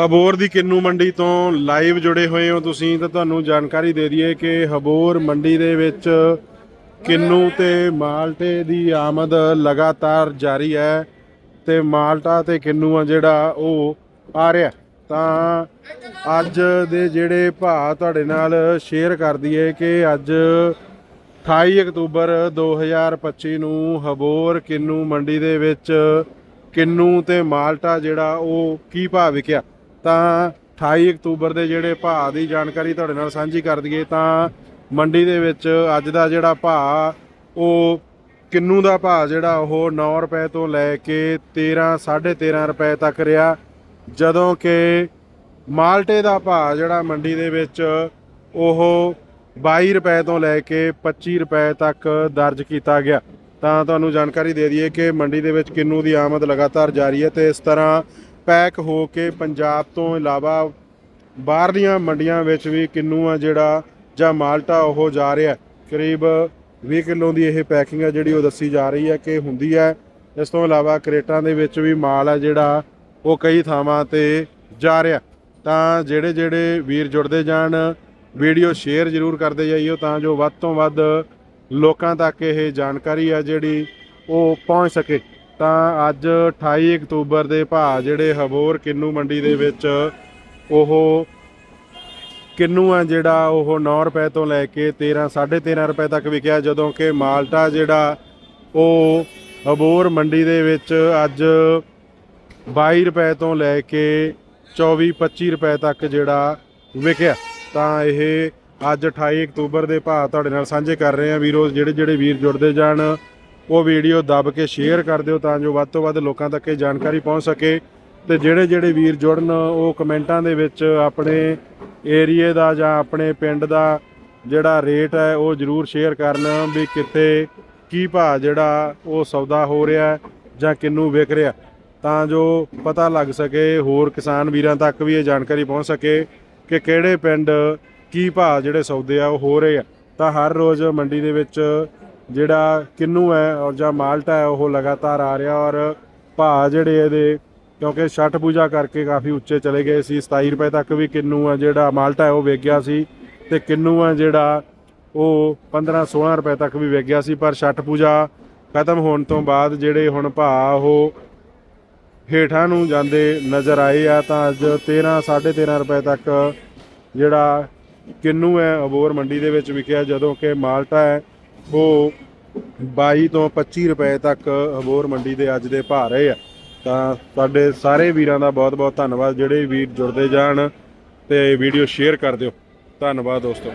ਹਬੋਰ ਦੀ ਕਿੰਨੂ ਮੰਡੀ ਤੋਂ ਲਾਈਵ ਜੁੜੇ ਹੋਏ ਹੋ ਤੁਸੀਂ, ਤਾਂ ਤੁਹਾਨੂੰ ਜਾਣਕਾਰੀ ਦੇ ਦਈਏ ਕਿ ਹਬੋਰ ਮੰਡੀ ਦੇ ਵਿੱਚ ਕਿੰਨੂ ਤੇ ਮਾਲਟੇ ਦੀ ਆਮਦ ਲਗਾਤਾਰ ਜਾਰੀ ਹੈ ਤੇ ਮਾਲਟਾ ਤੇ ਕਿੰਨੂ ਆ ਜਿਹੜਾ ਉਹ ਆ ਰਿਹਾ। ਤਾਂ ਅੱਜ ਦੇ ਜਿਹੜੇ ਭਾਅ ਤੁਹਾਡੇ ਨਾਲ ਸ਼ੇਅਰ ਕਰ ਦਈਏ ਕਿ ਅੱਜ 28 ਅਕਤੂਬਰ 2025 ਨੂੰ ਹਬੋਰ ਕਿੰਨੂ ਮੰਡੀ ਦੇ ਵਿੱਚ ਕਿੰਨੂ ਤੇ ਮਾਲਟਾ ਜਿਹੜਾ ਉਹ ਕੀ ਭਾਅ ਵਿਕਿਆ? ਤਾਂ 28 ਅਕਤੂਬਰ ਦੇ ਜਿਹੜੇ ਭਾਅ ਦੀ ਜਾਣਕਾਰੀ ਤੁਹਾਡੇ ਨਾਲ ਸਾਂਝੀ ਕਰ ਦਈਏ ਤਾਂ ਮੰਡੀ ਦੇ ਵਿੱਚ ਅੱਜ ਦਾ ਜਿਹੜਾ ਭਾਅ, ਉਹ ਕਿੰਨੂ ਦਾ ਭਾਅ ਜਿਹੜਾ ਉਹ 9 ਰੁਪਏ ਤੋਂ ਲੈ ਕੇ 13 13.5 ਰੁਪਏ ਤੱਕ ਰਿਹਾ। ਜਦੋਂ ਕਿ ਮਾਲਟੇ ਦਾ ਭਾਅ ਜਿਹੜਾ ਮੰਡੀ ਦੇ ਵਿੱਚ, ਉਹ 22 ਰੁਪਏ ਤੋਂ ਲੈ ਕੇ 25 ਰੁਪਏ ਤੱਕ ਦਰਜ ਕੀਤਾ ਗਿਆ। ਤਾਂ ਤੁਹਾਨੂੰ ਜਾਣਕਾਰੀ ਦੇ ਦਈਏ ਕਿ ਮੰਡੀ ਦੇ ਵਿੱਚ ਕਿੰਨੂ ਦੀ ਆਮਦ ਲਗਾਤਾਰ ਜਾਰੀ ਹੈ ਤੇ ਇਸ ਤਰ੍ਹਾਂ ਪੈਕ ਹੋ ਕੇ ਪੰਜਾਬ ਤੋਂ ਇਲਾਵਾ ਬਾਹਰਲੀਆਂ ਮੰਡੀਆਂ ਵਿੱਚ ਵੀ ਕਿੰਨੂ ਆ ਜਿਹੜਾ ਜਾਂ ਮਾਲਟਾ ਉਹ ਜਾ ਰਿਹਾ ਕਰੀਬ 20 ਕਿਲੋ ਦੀ ਇਹ ਪੈਕਿੰਗ ਆ ਜਿਹੜੀ ਉਹ ਦੱਸੀ ਜਾ ਰਹੀ ਹੈ ਕਿ ਹੁੰਦੀ ਹੈ। ਇਸ ਤੋਂ ਇਲਾਵਾ ਕਰੇਟਾਂ ਦੇ ਵਿੱਚ ਵੀ ਮਾਲ ਹੈ ਜਿਹੜਾ ਉਹ ਕਈ ਥਾਵਾਂ ਤੇ ਜਾ ਰਿਹਾ। ਤਾਂ ਜਿਹੜੇ ਜਿਹੜੇ ਵੀਰ ਜੁੜਦੇ ਜਾਣ, ਵੀਡੀਓ ਸ਼ੇਅਰ ਜ਼ਰੂਰ ਕਰਦੇ ਜਾਈਓ ਤਾਂ ਜੋ ਵੱਧ ਤੋਂ ਵੱਧ ਲੋਕਾਂ ਤੱਕ ਇਹ ਜਾਣਕਾਰੀ ਆ ਜਿਹੜੀ ਉਹ ਪਹੁੰਚ ਸਕੇ। ਤਾਂ ਅੱਜ 28 ਅਕਤੂਬਰ ਦੇ ਭਾਅ ਜਿਹੜੇ ਹਬੋਰ ਕਿੰਨੂ ਮੰਡੀ ਦੇ ਵਿੱਚ ਉਹ ਕਿੰਨੂ ਆ ਜਿਹੜਾ ਉਹ 9 ਰੁਪਏ ਤੋਂ ਲੈ ਕੇ 13 13.5 ਰੁਪਏ ਤੱਕ ਵਿਕਿਆ, ਜਦੋਂ ਕਿ ਮਾਲਟਾ ਜਿਹੜਾ ਉਹ ਹਬੋਰ ਮੰਡੀ ਦੇ ਵਿੱਚ ਅੱਜ 22 ਰੁਪਏ ਤੋਂ ਲੈ ਕੇ 24 25 ਰੁਪਏ ਤੱਕ ਜਿਹੜਾ ਵਿਕਿਆ। ਤਾਂ ਇਹ ਅੱਜ 28 ਅਕਤੂਬਰ ਦੇ ਭਾਅ ਤੁਹਾਡੇ ਨਾਲ ਸਾਂਝੇ ਕਰ ਰਹੇ ਆ। ਵੀਰੋ ਜਿਹੜੇ ਜਿਹੜੇ ਵੀਰ ਜੁੜਦੇ ਜਾਣ ਉਹ ਵੀਡੀਓ ਦੱਬ ਕੇ ਸ਼ੇਅਰ ਕਰ ਦਿਓ ਤਾਂ ਜੋ ਵੱਧ ਤੋਂ ਵੱਧ ਲੋਕਾਂ ਤੱਕ ਇਹ ਜਾਣਕਾਰੀ ਪਹੁੰਚ ਸਕੇ। ਤੇ ਜਿਹੜੇ ਜਿਹੜੇ ਵੀਰ ਜੁੜਨ, ਉਹ ਕਮੈਂਟਾਂ ਦੇ ਵਿੱਚ ਆਪਣੇ ਏਰੀਏ ਦਾ ਜਾਂ ਆਪਣੇ ਪਿੰਡ ਦਾ ਜਿਹੜਾ ਰੇਟ ਹੈ, ਉਹ ਜਰੂਰ ਸ਼ੇਅਰ ਕਰਨ ਵੀ ਕਿੱਥੇ ਕੀ ਭਾਅ ਜਿਹੜਾ ਉਹ ਸੌਦਾ ਹੋ ਰਿਹਾ ਜਾਂ ਕਿੰਨੂੰ ਵਿਕ ਰਿਹਾ। ਤਾਂ ਜੋ ਪਤਾ ਲੱਗ ਸਕੇ, ਹੋਰ ਕਿਸਾਨ ਵੀਰਾਂ ਤੱਕ ਵੀ ਇਹ ਜਾਣਕਾਰੀ ਪਹੁੰਚ ਸਕੇ ਕਿ ਕਿਹੜੇ ਪਿੰਡ ਕੀ ਭਾਅ ਜਿਹੜੇ ਸੌਦੇ ਆ, ਉਹ ਹੋ ਰਹੇ ਆ। ਤਾਂ ਹਰ ਰੋਜ਼ ਮੰਡੀ ਦੇ ਵਿੱਚ ਜਿਹੜਾ ਕਿੰਨੂ ਹੈ ਔਰ ਜਾਂ ਮਾਲਟਾ ਹੈ, ਉਹ ਲਗਾਤਾਰ ਆ ਰਿਹਾ ਔਰ ਭਾਅ ਜਿਹੜੇ ਇਹਦੇ, ਕਿਉਂਕਿ ਛਠ ਪੂਜਾ ਕਰਕੇ ਕਾਫੀ ਉੱਚੇ ਚਲੇ ਗਏ ਸੀ 27 ਰੁਪਏ ਤੱਕ ਵੀ ਕਿੰਨੂ ਆ ਜਿਹੜਾ ਮਾਲਟਾ ਹੈ, ਉਹ ਵਿਕ ਗਿਆ ਸੀ ਤੇ ਕਿੰਨੂ ਆ ਜਿਹੜਾ ਉਹ 15 16 ਰੁਪਏ ਤੱਕ ਵੀ ਵਿਕ ਗਿਆ ਸੀ, ਪਰ ਛਠ ਪੂਜਾ ਖਤਮ ਹੋਣ ਤੋਂ ਬਾਅਦ ਜਿਹੜੇ ਹੁਣ ਭਾਅ ਉਹ ਹੇਠਾਂ ਨੂੰ ਜਾਂਦੇ ਨਜ਼ਰ ਆਏ ਆ, ਤਾਂ ਅੱਜ 13 13.5 ਰੁਪਏ ਤੱਕ ਜਿਹੜਾ ਕਿੰਨੂ ਹੈ ਅਬੋਰ ਮੰਡੀ ਦੇ ਵਿੱਚ ਵਿਕਿਆ, ਜਦੋਂ ਕਿ ਮਾਲਟਾ ਹੈ ਉਹ 22 ਤੋਂ 25 ਰੁਪਏ ਤੱਕ ਅਬੋਰ ਮੰਡੀ ਦੇ ਅੱਜ ਦੇ ਭਾਅ ਰਹੇ ਆ। ਤਾਂ ਸਾਡੇ ਸਾਰੇ ਵੀਰਾਂ ਦਾ ਬਹੁਤ ਬਹੁਤ ਧੰਨਵਾਦ। ਜਿਹੜੇ ਵੀਰ ਜੁੜਦੇ ਜਾਣ ਤੇ ਵੀਡੀਓ ਸ਼ੇਅਰ ਕਰ ਦਿਓ। ਧੰਨਵਾਦ ਦੋਸਤੋ।